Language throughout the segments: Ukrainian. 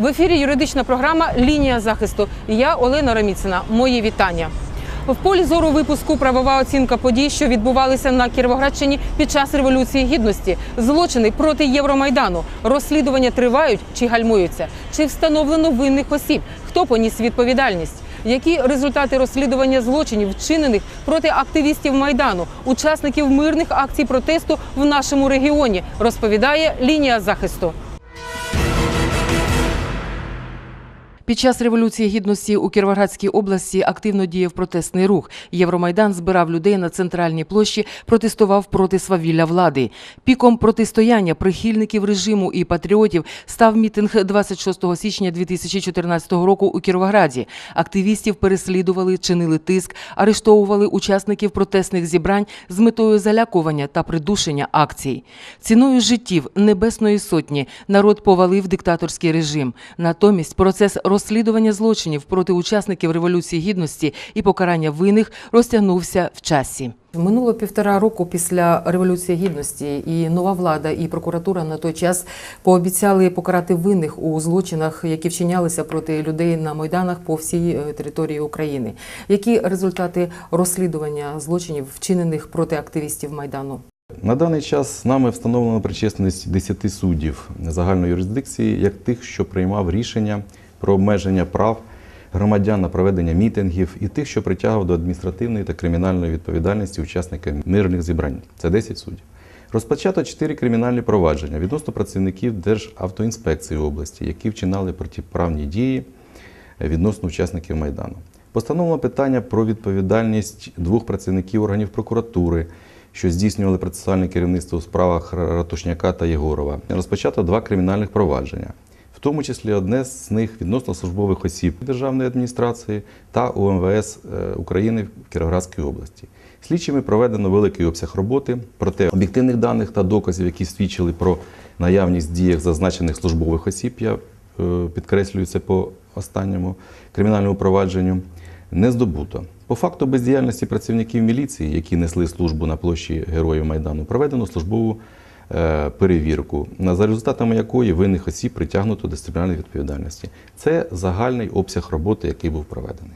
В ефірі юридична програма Лінія захисту. Я Олена Раміцина. Мої вітання. В полі зору випуску правова оцінка подій, що відбувалися на Кіровоградщині під час революції гідності, злочини проти Євромайдану, розслідування тривають чи гальмуються, чи встановлено винних осіб, хто поніс відповідальність. Які результати розслідування злочинів, вчинених проти активістів майдану, учасників мирних акцій протесту в нашому регіоні, розповідає лінія захисту. Під час революції гідності у Кіровоградській області активно діяв протестний рух. Євромайдан збирав людей на центральній площі, протестував проти свавілля влади. Піком протистояння прихильників режиму і патріотів став мітинг 26 січня 2014 року у Кіровограді. Активістів переслідували, чинили тиск, арештовували учасників протестних зібрань з метою залякування та придушення акцій. Ціною життів Небесної Сотні народ повалив диктаторський режим. Натомість процес розслідування злочинів проти учасників Революції Гідності і покарання винних розтягнувся в часі. Минуло півтора року після Революції Гідності, і нова влада і прокуратура на той час пообіцяли покарати винних у злочинах, які вчинялися проти людей на майданах по всій е, території України. Які результати розслідування злочинів, вчинених проти активістів майдану? На даний час нами встановлено причесність 10 суддів загальної юрисдикції, як тих, що приймав рішення про обмеження прав громадян на проведення мітингів, і тих, що притягував до адміністративної та кримінальної відповідальності учасника мирних зібрань. Це 10 суддів. Розпочато 4 кримінальні провадження відносно працівників Державтоінспекції області, які вчинали протиправні дії відносно учасників Майдану. Постановлено питання про відповідальність двох працівників органів прокуратури, що здійснювали процесуальне керівництво у справах Ратушняка та Єгорова. Розпочато два кримінальних провадження, тому числі одне з них відносно службових осіб державної адміністрації та УМВС е, України в Кіровоградській області. Слідчими проведено великий обсяг роботи, проте об'єктивних даних та доказів, які свідчили про наявність діях зазначених службових осіб, я е, підкреслюю це по останньому кримінальному провадженню, не здобуто. По факту бездіяльності працівників міліції, які несли службу на площі Героїв Майдану, проведено службову перевірку, на- за результатами якої винних осіб притягнуто до дисциплінарної відповідальності. Це загальний обсяг роботи, який був проведений.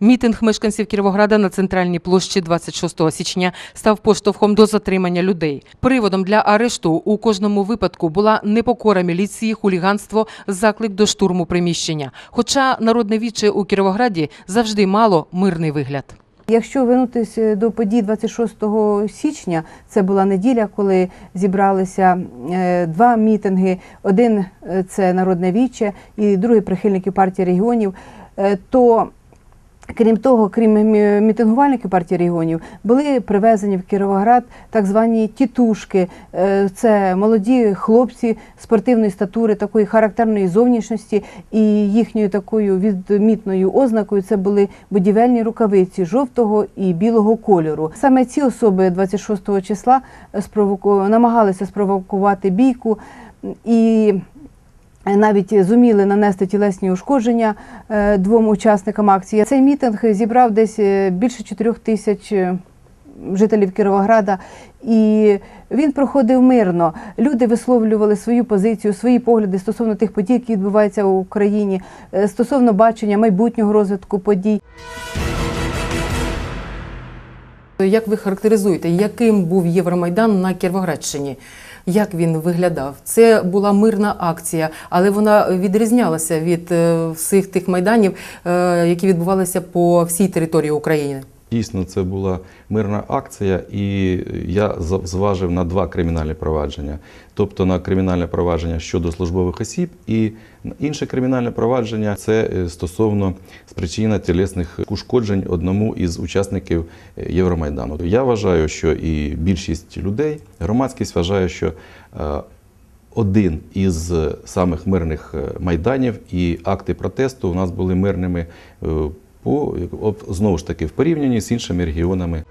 Мітинг мешканців Кіровограда на центральній площі 26 січня став поштовхом до затримання людей. Приводом для арешту у кожному випадку була непокора міліції, хуліганство, заклик до штурму приміщення. Хоча народне віче у Кіровограді завжди мало мирний вигляд. Якщо вернутися до подій 26 січня, це була неділя, коли зібралися е, два мітинги. Один е, це народне віче, і другий прихильники партії регіонів. е, То Крім того, крім мі- мітингувальників партії регіонів, були привезені в Кіровоград так звані тітушки. Е, Це молоді хлопці спортивної статури, такої характерної зовнішності, і їхньою такою відмітною ознакою це були будівельні рукавиці жовтого і білого кольору. Саме ці особи 26 числа спровоку... намагалися спровокувати бійку і навіть зуміли нанести тілесні ушкодження е, двом учасникам акції. Цей мітинг зібрав десь е, більше 4 тисяч е, жителів Кіровограда, і він проходив мирно. Люди висловлювали свою позицію, свої погляди стосовно тих подій, які відбуваються в Україні, е, стосовно бачення майбутнього розвитку подій. Як ви характеризуєте, яким був Євромайдан на Кіровоградщині? Як він виглядав? Це була мирна акція, але вона відрізнялася від е, всіх тих майданів, е, які відбувалися по всій території України. Дійсно, це була мирна акція, і я зважив на два кримінальні провадження. Тобто на кримінальне провадження щодо службових осіб, і інше кримінальне провадження це е, стосовно спричинення тілесних ушкоджень одному із учасників е, Євромайдану. Я вважаю, що і більшість людей, громадськість вважає, що е, один із самих мирних майданів і акти протесту у нас були мирними по об- знову ж таки в порівнянні з іншими регіонами.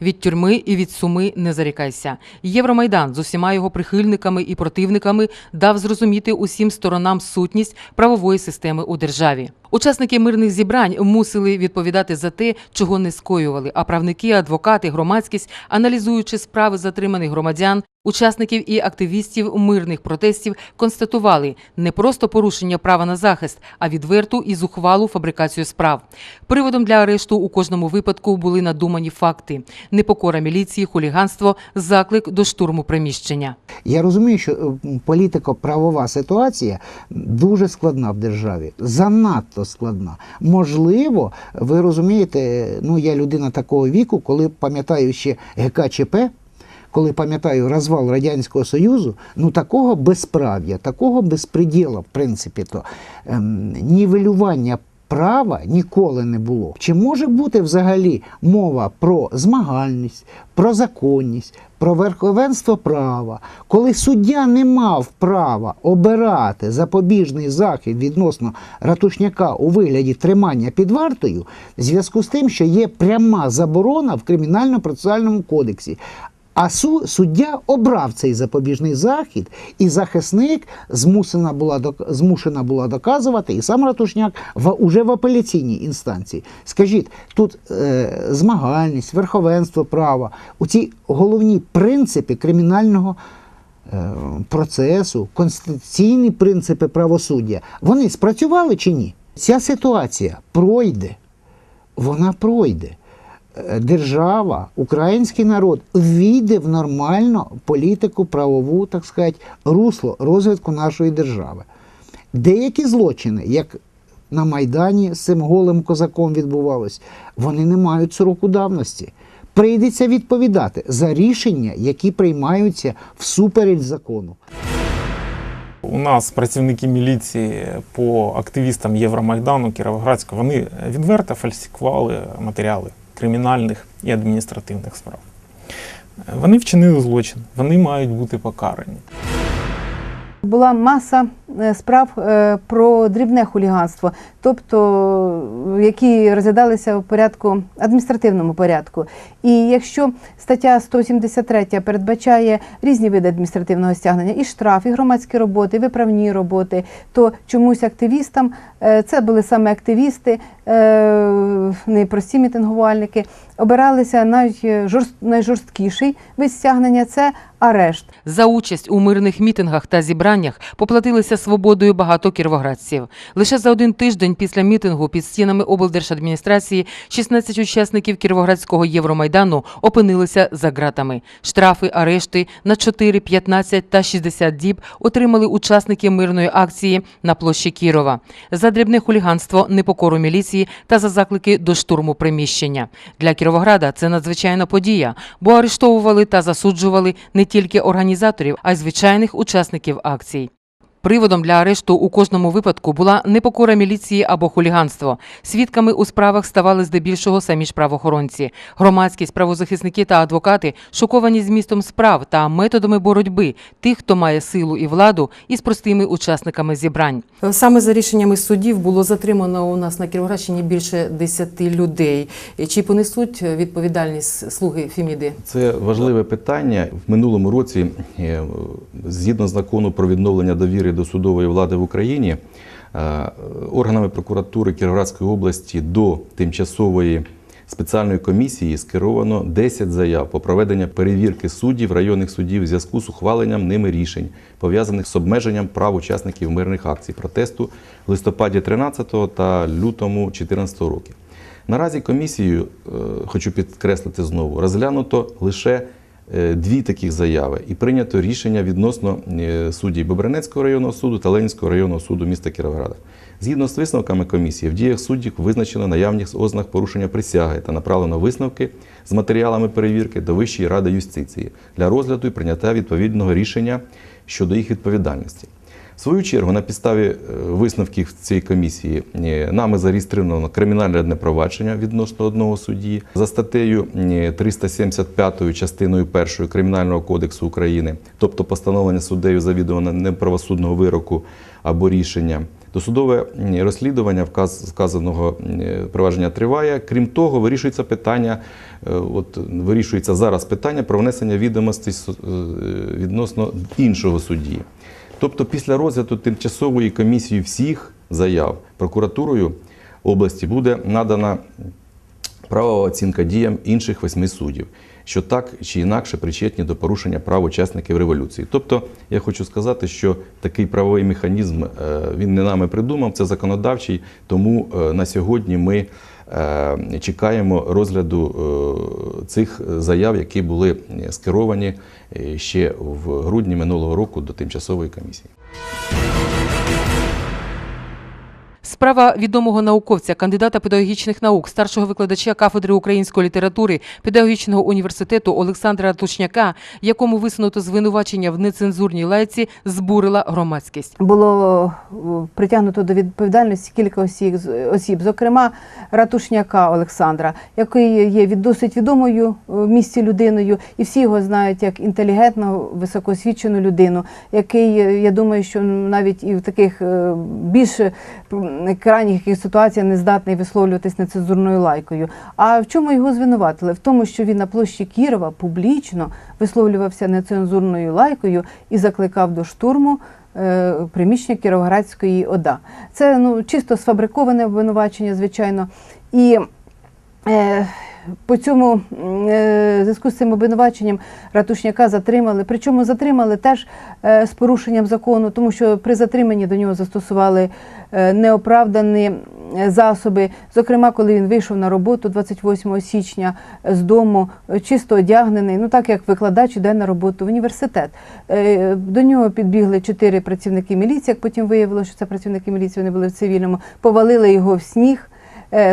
Від тюрми і від суми не зарікайся. Євромайдан з усіма його прихильниками і противниками дав зрозуміти усім сторонам сутність правової системи у державі. Учасники мирних зібрань мусили відповідати за те, чого не скоювали. А правники, адвокати, громадськість, аналізуючи справи затриманих громадян, учасників і активістів мирних протестів, констатували не просто порушення права на захист, а відверту і зухвалу фабрикацію справ. Приводом для арешту у кожному випадку були надумані факти: непокора міліції, хуліганство, заклик до штурму приміщення. Я розумію, що е, політико-правова ситуація дуже складна в державі, занадто складна. Можливо, ви розумієте, ну я людина такого віку, коли пам'ятаю ще ГКЧП. Коли пам'ятаю розвал Радянського Союзу, ну такого безправ'я, такого безпреділа, в принципі, то ем, нівелювання права ніколи не було. Чи може бути взагалі мова про змагальність, про законність, про верховенство права, коли суддя не мав права обирати запобіжний захід відносно ратушняка у вигляді тримання під вартою, в зв'язку з тим, що є пряма заборона в кримінально-процесуальному кодексі. А су- суддя обрав цей запобіжний захід, і захисник змусена була змушена була доказувати, і сам Ратушняк в уже в апеляційній інстанції. Скажіть, тут е, змагальність, верховенство права, у ці головні принципи кримінального е, процесу, конституційні принципи правосуддя, вони спрацювали чи ні? Ця ситуація пройде, вона пройде. Е, Держава, український народ війде в нормальну політику, правову, так сказати, русло розвитку нашої держави. Деякі злочини, як на Майдані з цим голим козаком відбувалось, вони не мають сроку давності. Прийдеться відповідати за рішення, які приймаються всупереч закону. У нас працівники міліції по активістам Євромайдану Кіровоградського вони відверто фальсифікували матеріали кримінальних і адміністративних справ. Вони вчинили злочин, вони мають бути покарані. Була маса е, справ е, про дрібне хуліганство, тобто які розглядалися в порядку адміністративному порядку. І якщо стаття 173 передбачає різні види адміністративного стягнення, і штраф, і громадські роботи, і виправні роботи, то чомусь активістам е, це були саме активісти, е, не прості мітингувальники, обиралися найжорст- найжорсткіший вид стягнення це арешт. За участь у мирних мітингах та зібраннях поплатилися свободою багато кіровоградців. Лише за один тиждень після мітингу під стінами облдержадміністрації 16 учасників Кіровоградського Євромайдану опинилися за ґратами. Штрафи, арешти на 4, 15 та 60 діб отримали учасники мирної акції на площі Кірова за дрібне хуліганство, непокору міліції та за заклики до штурму приміщення. Для Кіровограда це надзвичайна подія, бо арештовували та засуджували не тільки організаторів, а й звичайних учасників акцій. Приводом для арешту у кожному випадку була непокора міліції або хуліганство. Свідками у справах ставали здебільшого самі ж правоохоронці. Громадськість, правозахисники та адвокати шоковані змістом справ та методами боротьби тих, хто має силу і владу, із простими учасниками зібрань. Саме за рішеннями судів було затримано у нас на Кіровоградщині більше 10 людей. Чи понесуть відповідальність слуги Фіміди? Це важливе питання. В минулому році, е, згідно з закону про відновлення довіри до судової влади в Україні, е, органами прокуратури Кіровоградської області до тимчасової спеціальної комісії скеровано 10 заяв по проведення перевірки суддів районних судів в зв'язку з ухваленням ними рішень, пов'язаних з обмеженням прав учасників мирних акцій протесту в листопаді 13 та лютому 14 років. Наразі комісією, е, хочу підкреслити знову, розглянуто лише дві таких заяви і прийнято рішення відносно судді суддів Бобринецького районного суду та Ленінського районного суду міста Кіровограда. Згідно з висновками комісії, в діях суддів визначено наявність ознак порушення присяги та направлено висновки з матеріалами перевірки до Вищої ради юстиції для розгляду і прийняття відповідного рішення щодо їх відповідальності. Свою чергу, на підставі е, висновків цієї комісії, е, нами зареєстровано кримінальне одне провадження відносно одного судді за статтею е, 375 частиною 1 Кримінального кодексу України, тобто постановлення суддею завідомо неправосудного вироку або рішення. Досудове розслідування вказ- вказаного провадження триває. Крім того, вирішується питання, е, от вирішується зараз питання про внесення відомостей е, відносно іншого судді. Тобто, після розгляду тимчасової комісії всіх заяв прокуратурою області буде надана правова оцінка діям інших восьми суддів, що так чи інакше причетні до порушення прав учасників революції. Тобто, я хочу сказати, що такий правовий механізм е, він не нами придумав, це законодавчий, тому е, на сьогодні ми чекаємо розгляду е, цих заяв, які були скеровані е, ще в грудні минулого року до тимчасової комісії. Справа відомого науковця, кандидата педагогічних наук, старшого викладача кафедри української літератури педагогічного університету Олександра Тушняка, якому висунуто звинувачення в нецензурній лайці, збурила громадськість. Було е, притягнуто до відповідальності кілька осіб, зокрема Ратушняка Олександра, який є досить відомою е, в місті людиною, і всі його знають як інтелігентну, високоосвічену людину, який, е, я думаю, що навіть і в таких більш крайніх яких ситуаціях не здатний висловлюватись нецензурною лайкою. А в чому його звинуватили? В тому, що він на площі Кірова публічно висловлювався нецензурною лайкою і закликав до штурму е, приміщення Кіровоградської ОДА. Це ну, чисто сфабриковане обвинувачення, звичайно. І е, по цьому е, зв'язку з цим обвинуваченням Ратушняка затримали. Причому затримали теж е, з порушенням закону, тому що при затриманні до нього застосували е, неоправдані засоби. Зокрема, коли він вийшов на роботу 28 січня з дому, чисто одягнений, ну так як викладач іде на роботу в університет. До нього підбігли чотири працівники міліції. Як потім виявилося, що це працівники міліції, вони були в цивільному, повалили його в сніг,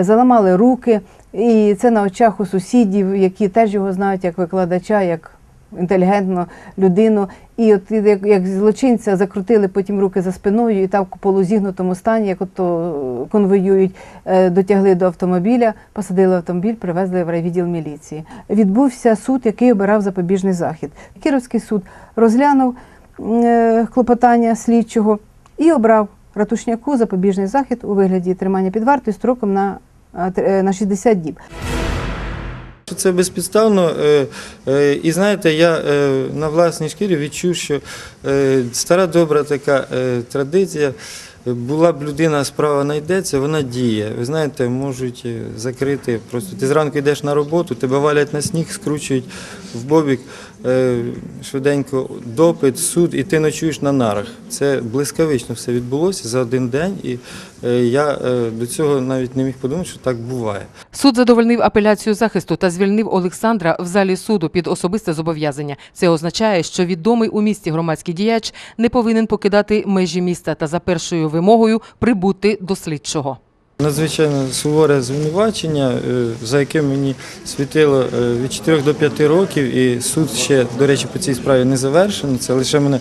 заламали руки. І це на очах у сусідів, які теж його знають як викладача, як інтелігентну людину. І от як, як злочинця закрутили потім руки за спиною, і так у полузігнутому стані, як ото конвоюють, е, дотягли до автомобіля, посадили автомобіль, привезли в райвідділ міліції. Відбувся суд, який обирав запобіжний захід. Кіровський суд розглянув е, клопотання слідчого і обрав ратушняку запобіжний захід у вигляді тримання під вартою строком на, е, е, на 60 діб. Це безпідставно. е, е, І знаєте, я е, на власній шкірі відчув, що е, стара добра така е, традиція. е, Була б людина, справа знайдеться, вона діє. Ви знаєте, можуть е, закрити. Просто ти зранку йдеш на роботу, тебе валять на сніг, скручують в бобік, е, швиденько допит, суд, і ти ночуєш на нарах. Це блискавично все відбулося за один день, і е, я е, до цього навіть не міг подумати, що так буває. Суд задовольнив апеляцію захисту та звільнив Олександра в залі суду під особисте зобов'язання. Це означає, що відомий у місті громадський діяч не повинен покидати межі міста та за першою вимогою прибути до слідчого. Надзвичайно суворе звинувачення, е, за яким мені світило е, від 4 до 5 років, і суд ще, до речі, по цій справі не завершений. Це лише мене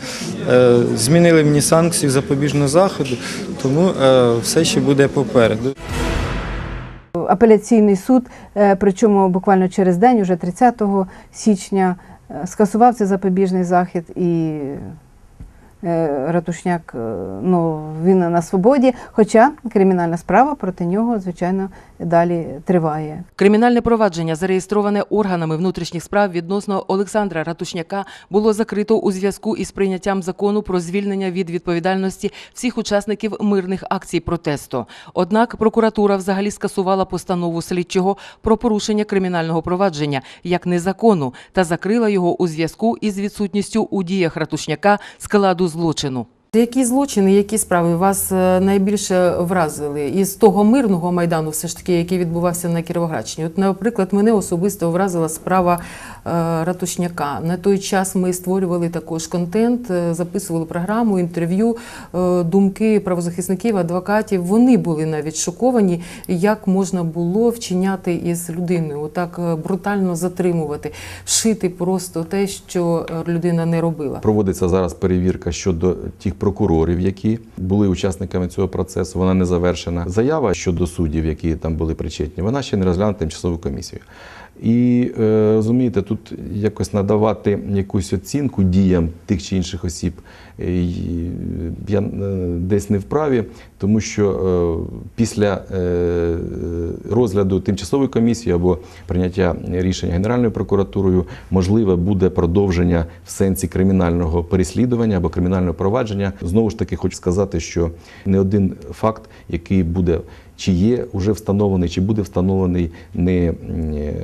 е, змінили мені санкцію запобіжного заходу, тому все ще буде попереду. Апеляційний суд, причому буквально через день, уже 30 січня, скасував цей запобіжний захід і Ратушняк е, ну, він на свободі, хоча кримінальна справа проти нього, звичайно, далі триває. Кримінальне провадження, зареєстроване органами внутрішніх справ відносно Олександра Ратушняка, було закрито у зв'язку із прийняттям закону про звільнення від відповідальності всіх учасників мирних акцій протесту. Однак прокуратура взагалі скасувала постанову слідчого про порушення кримінального провадження як незаконну та закрила його у зв'язку із відсутністю у діях Ратушняка складу злочину. Які злочини, які справи вас е, найбільше вразили із того мирного майдану, все ж таки, який відбувався на Кіровоградщині? От, наприклад, мене особисто вразила справа е, Ратушняка. На той час ми створювали також контент, е, записували програму, інтерв'ю, думки правозахисників, адвокатів. Вони були навіть шоковані, як можна було вчиняти із людиною, отак брутально затримувати, вшити просто те, що людина не робила. Проводиться зараз перевірка щодо тих прокурорів, які були учасниками цього процесу. Вона не завершена. Заява щодо суддів, які там були причетні, вона ще не розглянута тимчасовою комісією. І е, розумієте, тут якось надавати якусь оцінку діям тих чи інших осіб е, я е, десь не вправі, тому що після розгляду тимчасової комісії або прийняття рішення Генеральною прокуратурою можливе буде продовження в сенсі кримінального переслідування або кримінального провадження. Знову ж таки, хочу сказати, що не один факт, який буде чи є вже встановлений, чи буде встановлений, не,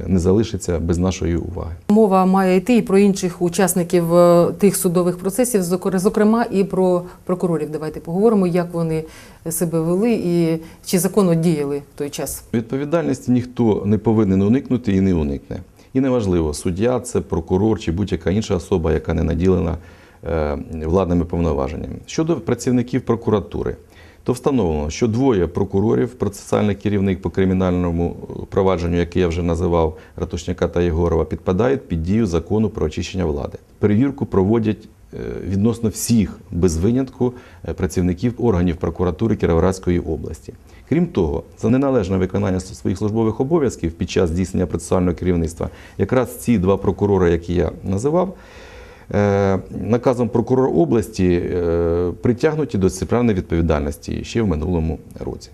не залишиться без нашої уваги. Мова має йти і про інших учасників е, тих судових процесів, зокрема і про прокурорів. Давайте поговоримо, як вони себе вели і чи законно діяли в той час. Відповідальності ніхто не повинен уникнути і не уникне. І неважливо, суддя це прокурор чи будь-яка інша особа, яка не наділена е, владними повноваженнями. Щодо працівників прокуратури, то встановлено, що двоє прокурорів, процесуальний керівник по кримінальному провадженню, яке я вже називав Ратушняка та Єгорова, підпадають під дію закону про очищення влади. Перевірку проводять е, відносно всіх без винятку е, працівників органів прокуратури Кіровоградської області. Крім того, за неналежне виконання своїх службових обов'язків під час здійснення процесуального керівництва, якраз ці два прокурори, які я називав, е, наказом прокурора області е, притягнуті до дисциплінарної відповідальності ще в минулому році.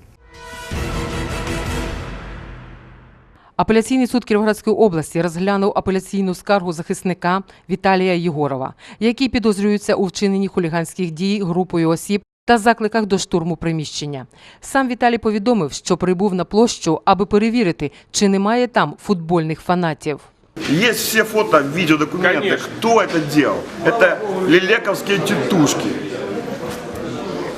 Апеляційний суд Кіровоградської області розглянув апеляційну скаргу захисника Віталія Єгорова, який підозрюється у вчиненні хуліганських дій групою осіб та закликах до штурму приміщення. Сам Віталій повідомив, що прибув на площу, аби перевірити, чи немає там футбольних фанатів. Есть все фото, видеодокументы, Конечно. кто это делал. Это лилековские тетушки.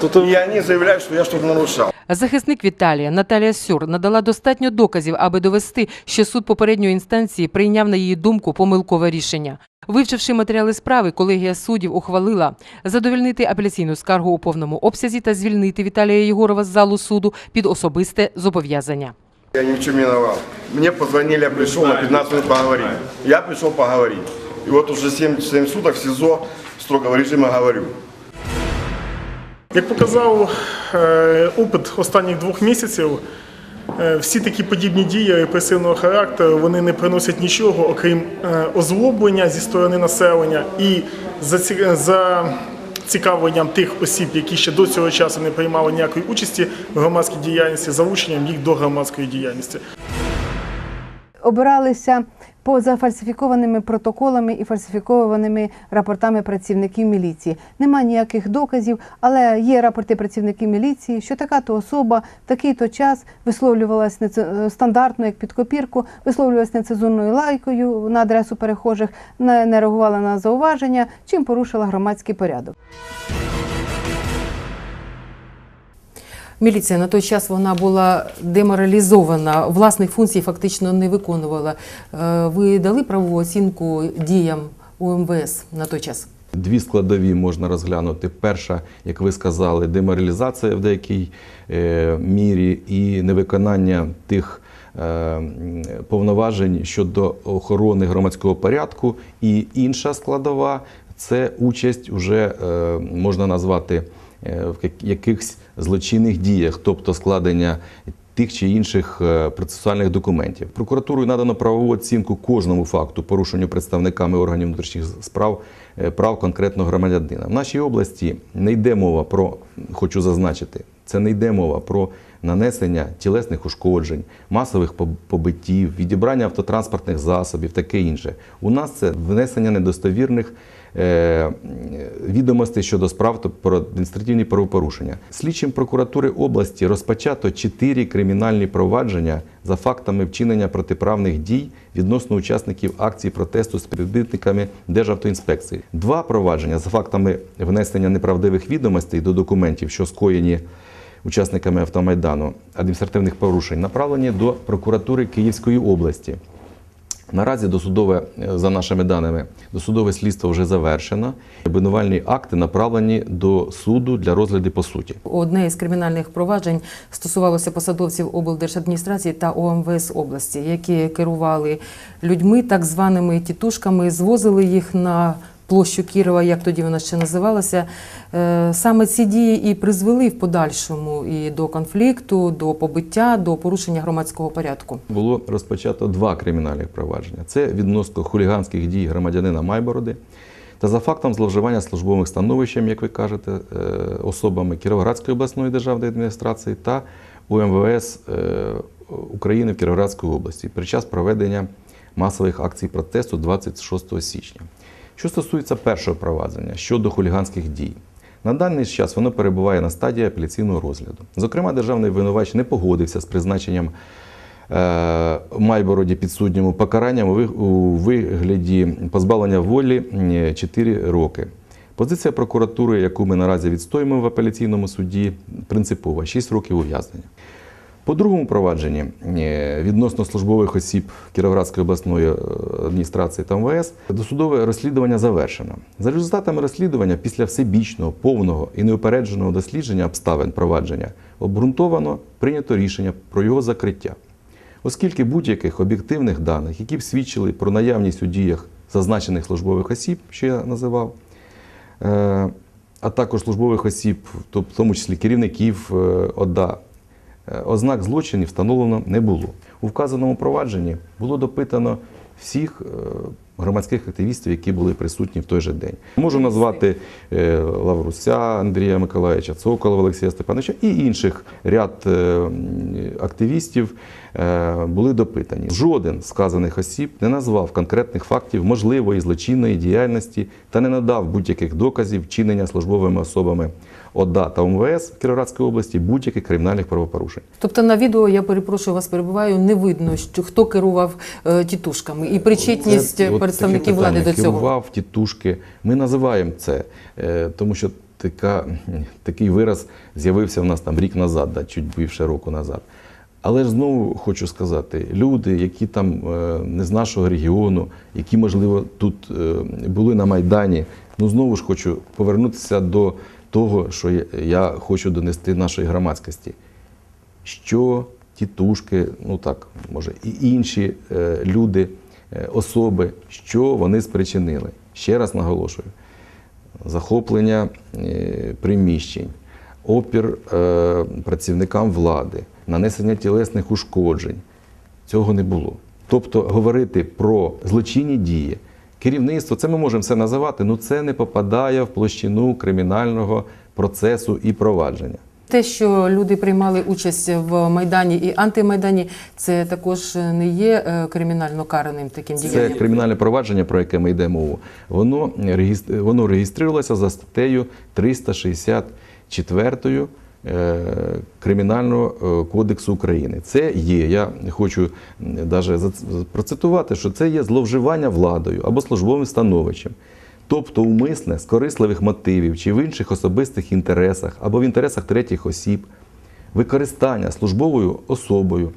И они заявляют, что я что-то нарушал. Захисник Віталія Наталія Сюр надала достатньо доказів, аби довести, що суд попередньої інстанції прийняв на її думку помилкове рішення. Вивчивши матеріали справи, колегія суддів ухвалила задовільнити апеляційну скаргу у повному обсязі та звільнити Віталія Єгорова з залу суду під особисте зобов'язання. Я ни в чем не виноват. Мне позвонили, я пришел на 15 минут поговорить. Я пришел поговорить. И вот уже 7, 7 суток в СИЗО строгого режима говорю. Як показав е, опит останніх двох місяців, е, всі такі подібні дії репресивного характеру вони не приносять нічого, окрім е, озлоблення зі сторони населення і заці- зацікавленням тих осіб, які ще до цього часу не приймали ніякої участі в громадській діяльності, залученням їх до громадської діяльності. обиралися поза фальсифікованими протоколами і фальсифікованими рапортами працівників міліції. Нема ніяких доказів, але є рапорти працівників міліції, що така то особа в такий-то час висловлювалась неце- стандартно, як під копірку, висловлювалась нецензурною лайкою на адресу перехожих, не реагувала на зауваження, чим порушила громадський порядок. Міліція на той час вона була деморалізована, власних функцій фактично не виконувала. Е, Ви дали правову оцінку діям УМВС на той час? Дві складові можна розглянути. Перша, як ви сказали, деморалізація в деякій е, мірі і невиконання тих е, повноважень щодо охорони громадського порядку. І інша складова це участь уже можна назвати в якихось злочинних діях, тобто складення тих чи інших е, процесуальних документів. Прокуратурою надано правову оцінку кожному факту порушенню представниками органів внутрішніх справ е, прав конкретного громадянина. В нашій області не йде мова про, хочу зазначити, це не йде мова про нанесення тілесних ушкоджень, масових поб- побиттів, відібрання автотранспортних засобів, таке інше. У нас це внесення недостовірних е, відомостей щодо справ про адміністративні правопорушення. Слідчим прокуратури області розпочато чотири кримінальні провадження за фактами вчинення протиправних дій відносно учасників акції протесту з співробітниками Державтоінспекції. Два провадження за фактами внесення неправдивих відомостей до документів, що скоєні учасниками автомайдану адміністративних порушень, направлені до прокуратури Київської області. Наразі досудове, е, за нашими даними, досудове слідство вже завершено. Обвинувальні акти направлені до суду для розгляду по суті. Одне із кримінальних проваджень стосувалося посадовців облдержадміністрації та ОМВС області, які керували людьми, так званими тітушками, звозили їх на площу Кірова, як тоді вона ще називалася. Е, Саме ці дії і призвели в подальшому і до конфлікту, до побиття, до порушення громадського порядку. Було розпочато два кримінальних провадження: це відносно хуліганських дій громадянина Майбороди та за фактом зловживання службовим становищем, як ви кажете, е, особами Кіровоградської обласної державної адміністрації та УМВС е, України в Кіровоградській області під час проведення масових акцій протесту 26 січня. Що стосується першого провадження щодо хуліганських дій, На даний час воно перебуває на стадії апеляційного розгляду. Зокрема, державний винувач не погодився з призначенням е, Майбороді підсудньому покаранням у вигляді позбавлення волі 4 роки. Позиція прокуратури, яку ми наразі відстоїмо в апеляційному суді, принципова 6 років ув'язнення. По другому провадженні е, відносно службових осіб Кіровоградської обласної е, адміністрації та МВС досудове розслідування завершено. За результатами розслідування, після всебічного, повного і неупередженого дослідження обставин провадження обґрунтовано прийнято рішення про його закриття. Оскільки будь-яких об'єктивних даних, які б свідчили про наявність у діях зазначених службових осіб, що я називав, е, а також службових осіб, в тому числі керівників ОДА, ознак злочинів встановлено не було. У вказаному провадженні було допитано всіх е, громадських активістів, які були присутні в той же день. Можу назвати е, Лавруся Андрія Миколаївича, Цоколова Олексія Степановича і інших ряд е, активістів е, були допитані. Жоден з сказаних осіб не назвав конкретних фактів можливої злочинної діяльності та не надав будь-яких доказів вчинення службовими особами ОДА та МВС Кіровоградської області будь-яких кримінальних правопорушень. Тобто на відео я перепрошую вас перебуваю, не видно, що хто керував е, тітушками і причетність Це, от представників таке влади питання. до цього. Керував, тітушки. Ми називаємо це, е, тому що така, такий вираз з'явився в нас там рік назад, да, чуть більше року назад. Але ж знову хочу сказати, люди, які там е, не з нашого регіону, які, можливо, тут е, були на Майдані, ну знову ж хочу повернутися до того, що я- хочу донести нашої громадськості що тітушки, ну так, може, і інші е, люди, е, особи, що вони спричинили. Ще раз наголошую: захоплення е, приміщень, опір працівникам влади, нанесення тілесних ушкоджень. Цього не було. Тобто говорити про злочинні дії, керівництво, це ми можемо все називати, але це не попадає в площину кримінального процесу і провадження. Те, що люди приймали участь в майдані і антимайдані, це також не є е, кримінально караним таким Це кримінальне провадження, про яке ми йде мову. Воно, воно реєструвалося за статтею 364 е, Кримінального е, кодексу України. Це є, я хочу навіть процитувати, що це є зловживання владою або службовим становищем. Тобто умисне з корисливих мотивів чи в інших особистих інтересах або в інтересах третіх осіб, використання службовою особою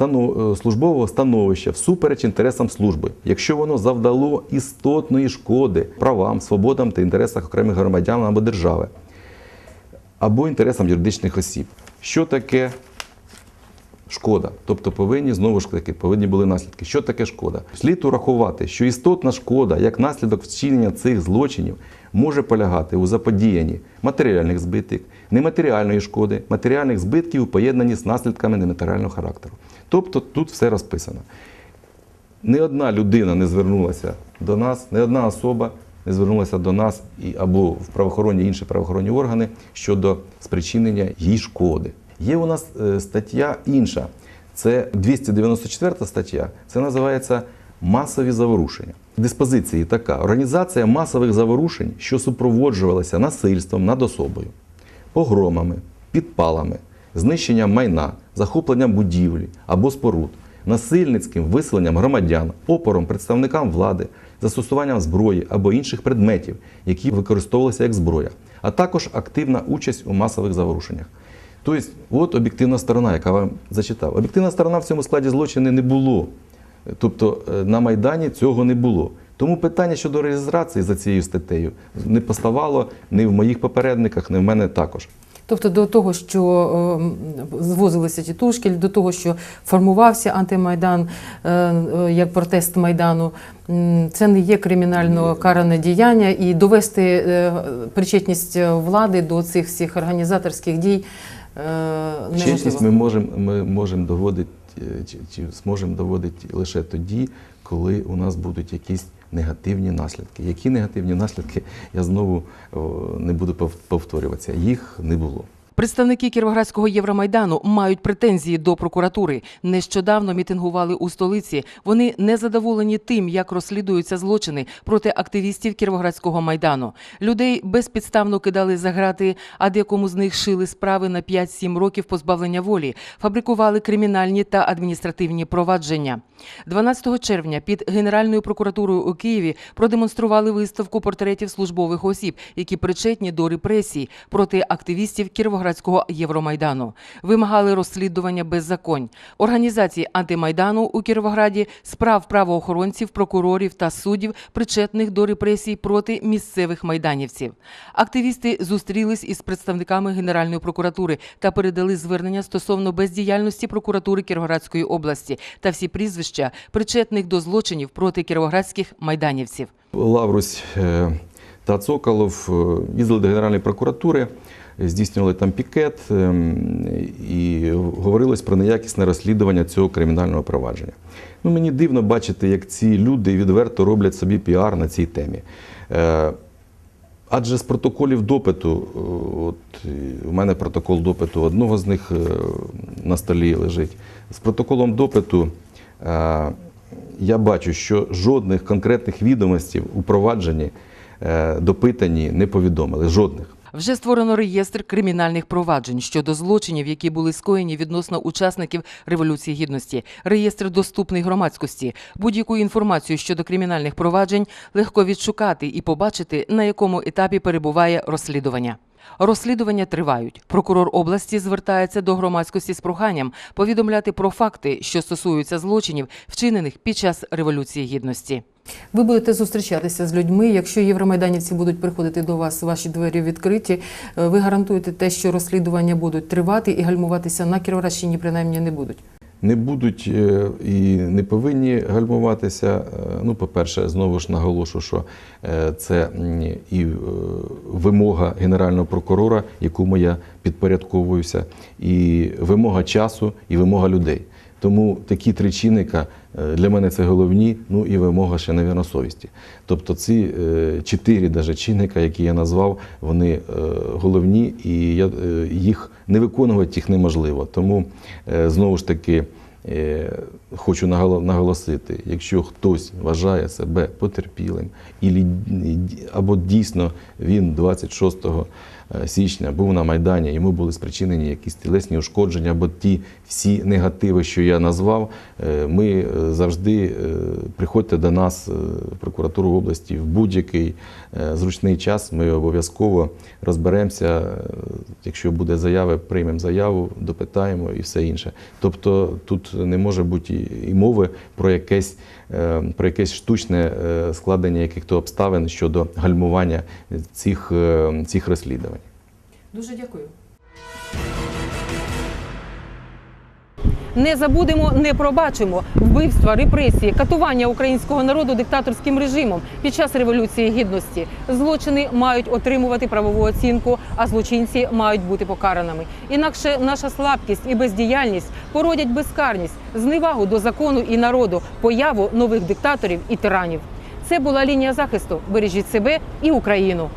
е, службового становища всупереч інтересам служби, якщо воно завдало істотної шкоди правам, свободам та інтересах окремих громадян або держави, або інтересам юридичних осіб. Що таке шкода? Тобто повинні знову ж таки повинні були наслідки. Що таке шкода? Слід урахувати, що істотна шкода як наслідок вчинення цих злочинів може полягати у заподіянні матеріальних збитків, нематеріальної шкоди, матеріальних збитків у поєднанні з наслідками нематеріального характеру. Тобто тут все розписано. Ні одна людина не звернулася до нас, ні одна особа не звернулася до нас або в правоохоронні інші правоохоронні органи щодо спричинення їй шкоди. Є у нас е, стаття інша. Це 294 стаття. Це називається масові заворушення. Диспозиції така: організація масових заворушень, що супроводжувалася насильством над особою, погромами, підпалами, знищенням майна, захопленням будівлі або споруд, насильницьким виселенням громадян, опором представникам влади, застосуванням зброї або інших предметів, які використовувалися як зброя, а також активна участь у масових заворушеннях. Тобто, от об'єктивна сторона, яка вам зачитав. Об'єктивна сторона в цьому складі злочину не було. Тобто е, на Майдані цього не було. Тому питання щодо реєстрації за цією статтею не поставало ні в моїх попередниках, ні в мене також. Тобто до того, що е, звозилися тітушки, до того, що формувався антимайдан е, е, як протест майдану, це не є кримінально каране діяння, і довести причетність влади до цих всіх організаторських дій е, Чесність ми можемо ми можемо доводити чи, чи зможемо доводити лише тоді, коли у нас будуть якісь негативні наслідки. Які негативні наслідки, я знову не буду пов- повторюватися. Їх не було. Представники Кіровоградського Євромайдану мають претензії до прокуратури. Нещодавно мітингували у столиці. Вони не задоволені тим, як розслідуються злочини проти активістів Кіровоградського майдану. Людей безпідставно кидали за грати, а декому з них шили справи на 5-7 років позбавлення волі, фабрикували кримінальні та адміністративні провадження. 12 червня під Генеральною прокуратурою у Києві продемонстрували виставку портретів службових осіб, які причетні до репресій проти активістів Кіровоградського Євромайдану. Вимагали розслідування беззаконь. Організації антимайдану у Кіровограді, справ правоохоронців, прокурорів та суддів, причетних до репресій проти місцевих майданівців. Активісти зустрілись із представниками Генеральної прокуратури та передали звернення стосовно бездіяльності прокуратури Кіровоградської області та всі прізвища причетних до злочинів проти кіровоградських майданівців. Лаврусь е, та Цоколов е, їздили до Генеральної прокуратури, здійснювали там пікет ем, і говорилось про неякісне розслідування цього кримінального провадження. Ну, мені дивно бачити, як ці люди відверто роблять собі піар на цій темі. Е, Адже з протоколів допиту, е, от у мене протокол допиту одного з них е, на столі лежить. З протоколом допиту я бачу, що жодних конкретних відомостей у провадженні допитані не повідомили. Жодних. Вже створено реєстр кримінальних проваджень щодо злочинів, які були скоєні відносно учасників Революції Гідності. Реєстр доступний громадськості. Будь-яку інформацію щодо кримінальних проваджень легко відшукати і побачити, на якому етапі перебуває розслідування. Розслідування тривають. Прокурор області звертається до громадськості з проханням повідомляти про факти, що стосуються злочинів, вчинених під час Революції Гідності. Ви будете зустрічатися з людьми. Якщо євромайданівці будуть приходити до вас, ваші двері відкриті. е, Ви гарантуєте те, що розслідування будуть тривати і гальмуватися на Кіровоградщині принаймні не будуть. Не будуть е, і не повинні гальмуватися. Е, Ну, по-перше, знову ж наголошу, що е, це і вимога генерального прокурора, якому я підпорядковуюся, і вимога часу, і вимога людей. Тому такі три чинника е, для мене це головні, ну і вимога ще, навірно, совісті. Тобто ці е, чотири даже чинника, які я назвав, вони е, головні, і я, їх не виконувати їх неможливо. Тому знову ж таки хочу наголо- наголосити, якщо хтось вважає себе потерпілим, або дійсно він 26 січня був на Майдані, йому були спричинені якісь тілесні ушкодження, або ті всі негативи, що я назвав, е, ми е, завжди е, приходьте до нас, прокуратуру області, в будь-який зручний час. Ми обов'язково розберемося. Якщо буде заява, приймемо заяву, допитаємо і все інше. Тобто тут не може бути і- мови про якесь, про якесь штучне складення яких-то обставин щодо гальмування цих, цих розслідувань. Дуже дякую. Не забудемо, не пробачимо вбивства, репресії, катування українського народу диктаторським режимом під час революції гідності. Злочини мають отримувати правову оцінку, а злочинці мають бути покараними. Інакше наша слабкість і бездіяльність породять безкарність, зневагу до закону і народу, появу нових диктаторів і тиранів. Це була лінія захисту. Бережіть себе і Україну.